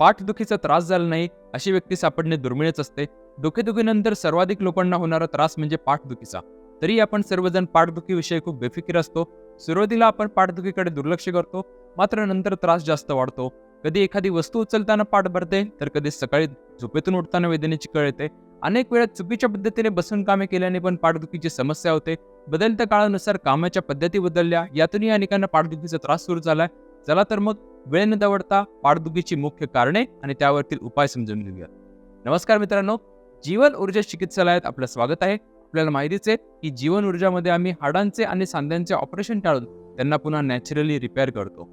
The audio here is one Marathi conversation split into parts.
पाठदुखीचा त्रास झाला नाही अशी व्यक्ती सापडणे दुर्मिळच असते. डोकेदुखीनंतर सर्वाधिक लोकांना होणारा त्रास म्हणजे पाठदुखीचा. तरी आपण सर्वजण पाठदुखीविषयी खूप बेफिकीर असतो. सुरुवातीला आपण पाठदुखीकडे दुर्लक्ष करतो. मात्र नंतर त्रास जास्त वाढतो. कधी एखादी वस्तू उचलताना पाठ भरते तर कधी सकाळी झोपेतून उठताना वेदनेची कळ येते. अनेक वेळा चुकीच्या पद्धतीने बसून कामे केल्याने पण पाठदुखीची समस्या होते. बदलत्या काळानुसार कामाच्या पद्धती बदलल्या. यातूनही अनेकांना पाठदुखीचा त्रास सुरू झालाय. चला तर मग वेळ न दवडता पाठदुखीची मुख्य कारणे आणि त्यावरतील उपाय समजून घेऊया. नमस्कार मित्रांनो जीवन ऊर्जा चिकित्सालयात आपलं स्वागत आहे. आपल्याला माहितीच आहे की जीवन ऊर्जामध्ये आम्ही हाडांचे आणि सांध्यांचे ऑपरेशन टाळून त्यांना पुन्हा नॅचरली रिपेअर करतो.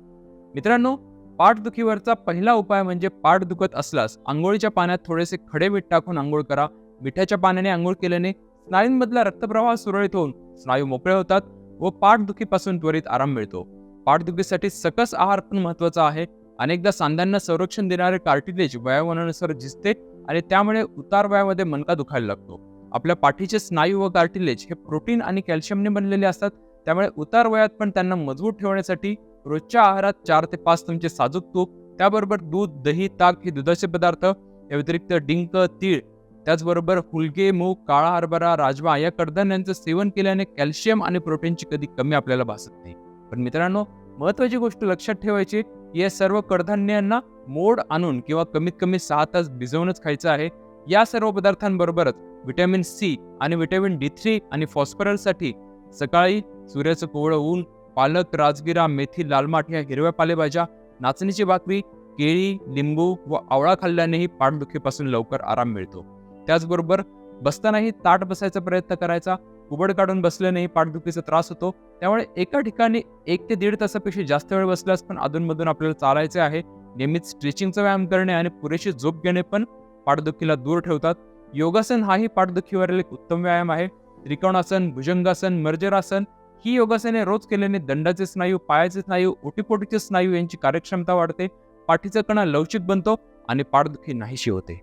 मित्रांनो पाठदुखीवरचा पहिला उपाय म्हणजे पाठ दुखत असल्यास आंघोळीच्या पाण्यात थोडेसे खडे मीठ टाकून आंघोळ करा. मिठाच्या पाण्याने आंघोळ केल्याने स्नायूंमधला रक्तप्रवाह सुरळीत होऊन स्नायू मोकळे होतात व पाठदुखीपासून त्वरित आराम मिळतो. पाठदुखीसाठी सकस आहार पण महत्त्वाचा आहे. अनेकदा सांध्यांना संरक्षण देणारे कार्टिलेज वयावनानुसार झिजते आणि त्यामुळे उतार वयामध्ये मनका दुखायला लागतो. आपल्या पाठीचे स्नायू व कार्टिलेज हे प्रोटीन आणि कॅल्शियमने बनलेले असतात. त्यामुळे उतार वयात पण त्यांना मजबूत ठेवण्यासाठी रोजच्या आहारात चार ते पाच चमचे साजूक तूप त्याबरोबर दूध दही ताक हे दुधाचे पदार्थ या व्यतिरिक्त डिंक तीळ त्याचबरोबर हुलगे मूग काळा हरभरा राजमा या कडधान्यांचं सेवन केल्याने कॅल्शियम आणि प्रोटीनची कधी कमी आपल्याला भासत नाही. पण मित्रांनो महत्वाची गोष्ट लक्षात ठेवायची या सर्व कडधान्यांना मोड आणून किंवा कमीत कमी सहा तास भिजवूनच खायचं आहे. या सर्व पदार्थांबरोबरच व्हिटॅमिन सी आणि व्हिटॅमिन डी थ्री आणि फॉस्फरससाठी सकाळी सूर्याचं कोवळं ऊन पालक राजगिरा मेथी लालमाठ या हिरव्या पालेभाज्या नाचणीची भाकरी केळी लिंबू व आवळा खाल्ल्यानेही पाठदुखीपासून लवकर आराम मिळतो. त्याचबरोबर बसतानाही ताट बसायचा प्रयत्न करायचा. उबड काढून बसल्यानेही पाठदुखीचा त्रास होतो. त्यामुळे एका ठिकाणी एक ते दीड तासापेक्षा जास्त वेळ बसल्यास पण अधूनमधून आपल्याला चालायचे आहे. नियमित स्ट्रेचिंगचा व्यायाम करणे आणि पुरेशी झोप घेणे पण पाठदुखीला दूर ठेवतात. योगासन हाही पाठदुखीवरील एक उत्तम व्यायाम आहे. त्रिकोणासन भुजंगासन मर्जरासन ही योगासने रोज केल्याने दंडाचे स्नायू पायाचे स्नायू ओटीपोटीचे स्नायू यांची कार्यक्षमता वाढते. पाठीचा कणा लवचिक बनतो आणि पाठदुखी नाहीशी होते.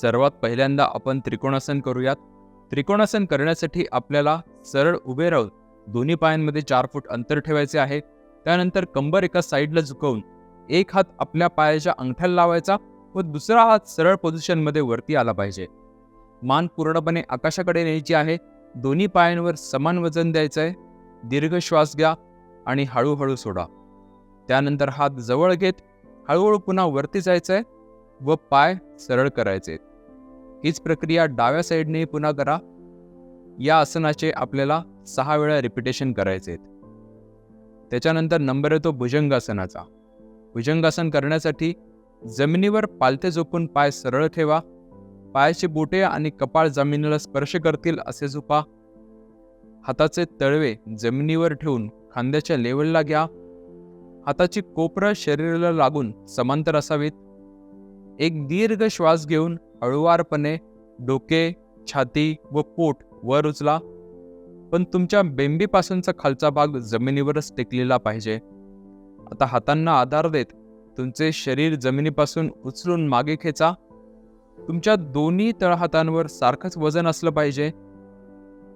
सर्वात पहिल्यांदा आपण त्रिकोणासन करूयात. त्रिकोणासन करण्यासाठी आपल्याला सरळ उभे राहून दोन्ही पायांमध्ये चार फूट अंतर ठेवायचे आहे. त्यानंतर कंबर एका साईडला झुकवून एक हात आपल्या पायाच्या अंगठ्याला लावायचा व दुसरा हात सरळ पोझिशनमध्ये वरती आला पाहिजे. मान पूर्णपणे आकाशाकडे न्यायची आहे. दोन्ही पायांवर समान वजन द्यायचं आहे. दीर्घ श्वास घ्या आणि हळूहळू सोडा. त्यानंतर हात जवळ घेत हळूहळू पुन्हा वरती जायचं आहे व पाय सरळ करायचे. हीच प्रक्रिया डाव्या साईडने पुन्हा करा. या आसनाचे आपल्याला सहा वेळा रिपिटेशन करायचे त्याच्यानंतर नंबर येतो भुजंगासनाचा. भुजंगासन करण्यासाठी जमिनीवर पालथे झोपून पाय सरळ ठेवा. पायाची बोटे आणि कपाळ जमिनीला स्पर्श करतील असे झोपा. हाताचे तळवे जमिनीवर ठेवून खांद्याच्या लेवलला घ्या. हाताची कोपरं शरीराला लागून समांतर असावीत. एक दीर्घ श्वास घेऊन हळुवारपणे डोके छाती व पोट वर उचला. पण तुमच्या बेंबीपासूनचा खालचा भाग जमिनीवरच टेकलेला पाहिजे. आता हातांना आधार देत तुमचे शरीर जमिनीपासून उचलून मागे खेचा. तुमच्या दोन्ही तळहातांवर सारखंच वजन असलं पाहिजे.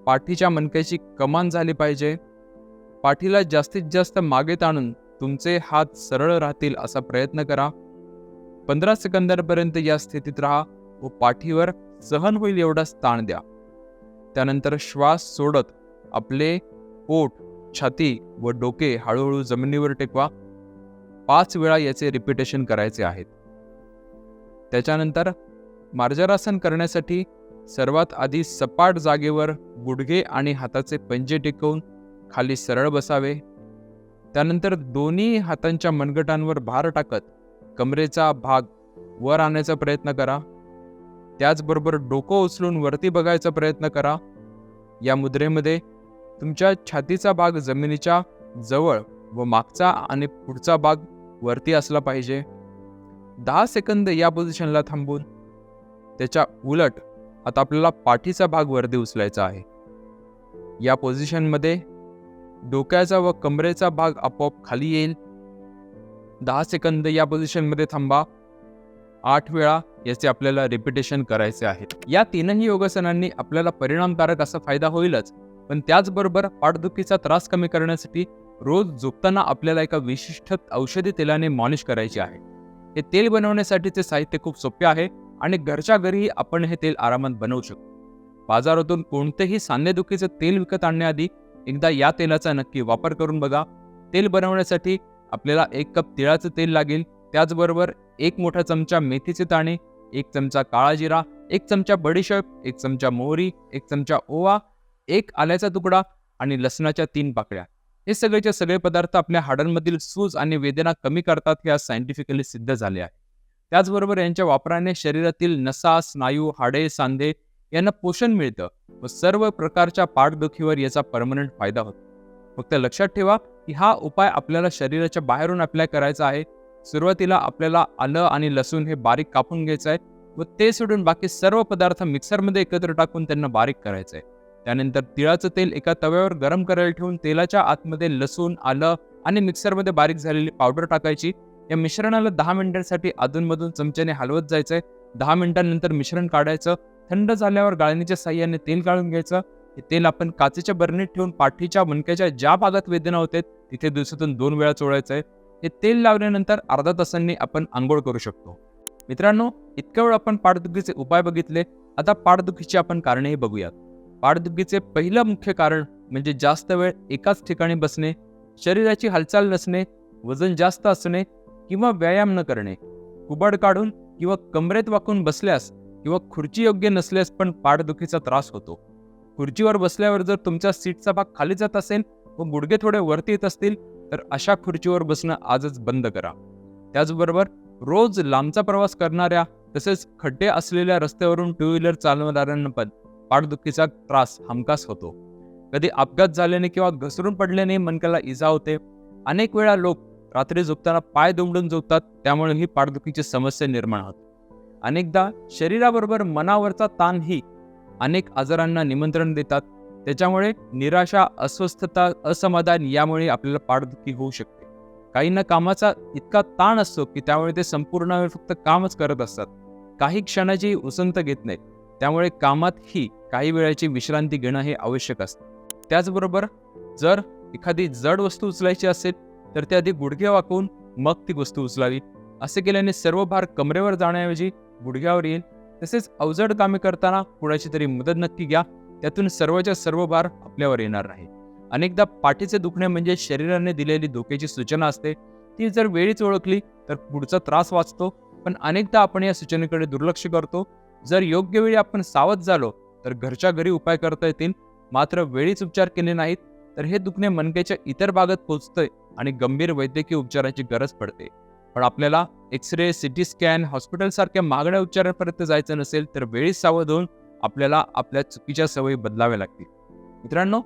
पाठीच्या मणक्याची कमान झाली पाहिजे. पाठीला जास्तीत जास्त मागे ताणून तुमचे हात सरळ राहतील असा प्रयत्न करा. पंधरा सेकंदापर्यंत या स्थितीत राहा व पाठीवर सहन होईल एवढा ताण द्या. त्यानंतर श्वास सोडत आपले पोट छाती व डोके हळूहळू जमिनीवर टेकवा. पाच वेळा याचे रिपिटेशन करायचे आहेत. त्याच्यानंतर मार्जरासन करण्यासाठी सर्वात आधी सपाट जागेवर गुडघे आणि हाताचे पंजे टेकवून खाली सरळ बसावे. त्यानंतर दोन्ही हातांच्या मनगटांवर भार टाकत कमरेचा भाग वर आणण्याचा प्रयत्न करा. त्याचबरोबर डोकं उचलून वरती बघायचा प्रयत्न करा. या मुद्रेमध्ये तुमच्या छातीचा भाग जमिनीच्या जवळ व मागचा आणि पुढचा भाग वरती असला पाहिजे. दहा सेकंद या पोझिशनला थांबून त्याच्या उलट आता आपल्याला पाठीचा भाग वरती उचलायचा आहे. या पोझिशनमध्ये डोक्याचा व कमरेचा भाग आपोआप खाली येईल. दहा सेकंद या पोझिशनमध्ये थांबा. आठ वेळा याचे आपल्याला रिपिटेशन करायचे आहे या तीनही योगासनांनी आपल्याला परिणामकारक असा फायदा होईलच. पण त्याचबरोबर पाठदुखीचा त्रास कमी करण्यासाठी रोज झोपताना आपल्याला एका विशिष्ट औषधी तेलाने मॉलिश करायची आहे. हे तेल बनवण्यासाठीचे साहित्य खूप सोपे आहे आणि घरच्या घरीही आपण हे तेल आरामात बनवू शकतो. बाजारातून कोणतेही सांधेदुखीचं तेल विकत आणण्याआधी एकदा या तेलाचा नक्की वापर करून बघा. तेल बनवण्यासाठी आपल्याला एक कप तिळाचं तेल लागेल. त्याचबरोबर एक मोठा चमचा मेथीचे दाणे एक चमचा काळा जिरा एक चमचा बडीशेप एक चमचा मोहरी एक चमचा ओवा एक आल्याचा तुकडा आणि लसणाच्या तीन पाकळ्या. हे सगळेचे सगळे पदार्थ आपल्या हाडांमधील सूज आणि वेदना कमी करतात हे आज सायंटिफिकली सिद्ध झाले आहे. त्याचबरोबर यांच्या वापराने शरीरातील नसा स्नायू हाडे सांधे यांना पोषण मिळतं व सर्व प्रकारच्या पाठदुखीवर याचा परमनंट फायदा होतो. फक्त लक्षात ठेवा की हा उपाय आपल्याला शरीराच्या बाहेरून अप्लाय करायचा आहे. सुरुवातीला आपल्याला आलं आणि लसूण हे बारीक कापून घ्यायचं आहे व ते सोडून बाकी सर्व पदार्थ मिक्सरमध्ये एकत्र टाकून त्यांना बारीक करायचं आहे. त्यानंतर तिळाचं तेल एका तव्यावर गरम करायला ठेवून तेलाच्या आतमध्ये लसूण आलं आणि मिक्सरमध्ये बारीक झालेली पावडर टाकायची. या मिश्रणाला दहा मिनिटांसाठी अधूनमधून चमच्याने हलवत जायचंय दहा मिनिटांनंतर मिश्रण काढायचं. थंड झाल्यावर गाळणीच्या साह्याने तेल गाळून घ्यायचं. हे तेल आपण काचेच्या बरणीत ठेवून पाठीच्या मणक्याच्या ज्या भागात वेदना होते तिथे दिवसातून दोन वेळा चोळायचं आहे. हे तेल लावल्यानंतर अर्धा तासांनी आपण आंघोळ करू शकतो. मित्रांनो इतक्या वेळ आपण पाठदुखीचे उपाय बघितले. आता पाठदुखीची आपण कारणेही बघूयात. पाठदुखीचे पहिलं मुख्य कारण म्हणजे जास्त वेळ एकाच ठिकाणी बसणे शरीराची हालचाल नसणे वजन जास्त असणे किंवा व्यायाम न करणे. कुबड काढून किंवा कमरेत वाकून बसल्यास किंवा खुर्ची योग्य नसल्यास पण पाठदुखीचा त्रास होतो. खुर्चीवर बसल्यावर जर तुमच्या सीटचा भाग खाली जात असेल व गुडघे थोडे वरती येत असतील तर अशा खुर्चीवर बसणं आजच बंद करा. त्याचबरोबर रोज लांबचा प्रवास करणाऱ्या तसेच खड्डे असलेल्या रस्त्यावरून टू व्हीलर चालवणाऱ्यांना पण पाठदुखीचा त्रास हमखास होतो. कधी अपघात झाल्याने किंवा घसरून पडल्याने मनक्याला इजा होते. अनेक वेळा लोक रात्री झोपताना पाय दुमडून झोपतात त्यामुळे ही पाठदुखीची समस्या निर्माण होते. अनेकदा शरीराबरोबर मनावरचा ताणही अनेक आजारांना निमंत्रण देतात. त्याच्यामुळे निराशा अस्वस्थता असमाधान यामुळे आपल्याला पाठदुखी होऊ शकते. काहींना कामाचा इतका ताण असतो की त्यामुळे ते संपूर्ण वेळ फक्त कामच करत असतात. काही क्षणाची उसंत घेत नाहीत. त्यामुळे कामातही काही वेळाची विश्रांती घेणं हे आवश्यक असतं. त्याचबरोबर जर एखादी जड वस्तू उचलायची असेल तर ते आधी गुडघे वाकवून मग ती वस्तू उचलावी. असे केल्याने सर्व भार कमरेवर जाण्याऐवजी गुडघ्यावर येईल. तसेच अवजड कामे करताना कुणाची तरी मदत नक्की घ्या. त्यातून सर्वच्या सर्व भार आपल्यावर येणार नाही अनेकदा पाठीचे दुखणे म्हणजे शरीराने दिलेली धोक्याची सूचना असते. ती जर वेळीच ओळखली तर पुढचा त्रास वाचतो. पण अनेकदा आपण या सूचनेकडे दुर्लक्ष करतो. जर योग्य वेळी आपण सावध झालो तर घरच्या घरी उपाय करता येतील. मात्र वेळीच उपचार केले नाहीत तर हे दुखणे मनकेच्या इतर भागात पोचतंय आणि गंभीर वैद्यकीय उपचाराची गरज पडते. पण आपल्याला एक्स रे सिटी स्कॅन हॉस्पिटलसारख्या मागण्या उपचारांपर्यंत जायचं नसेल तर वेळीच सावध होऊन आपल्याला आपल्या चुकीच्या सवयी बदलाव्या लागतील. मित्रांनो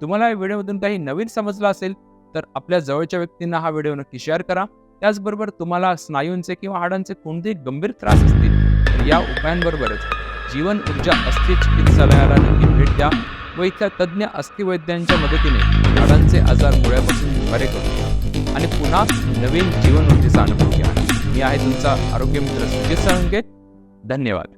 तुम्हाला या व्हिडिओमधून काही नवीन समजलं असेल तर आपल्या जवळच्या व्यक्तींना हा व्हिडिओ नक्की शेअर करा. त्याचबरोबर तुम्हाला स्नायूंचे किंवा हाडांचे कोणतेही गंभीर त्रास असतील तर या उपायांबरोबरच जीवन ऊर्जा अस्थि चिकित्सालयाला नक्की भेट द्या व इथल्या तज्ज्ञ अस्थिवैद्यांच्या मदतीने हाडांचे आजार मुळ्यापासून बरे करू आणि पुन्हा नवीन जीवनवृत्तीचा अनुभव घ्या. मी आहे तुमचा आरोग्य मित्र सुजित साळुंके धन्यवाद.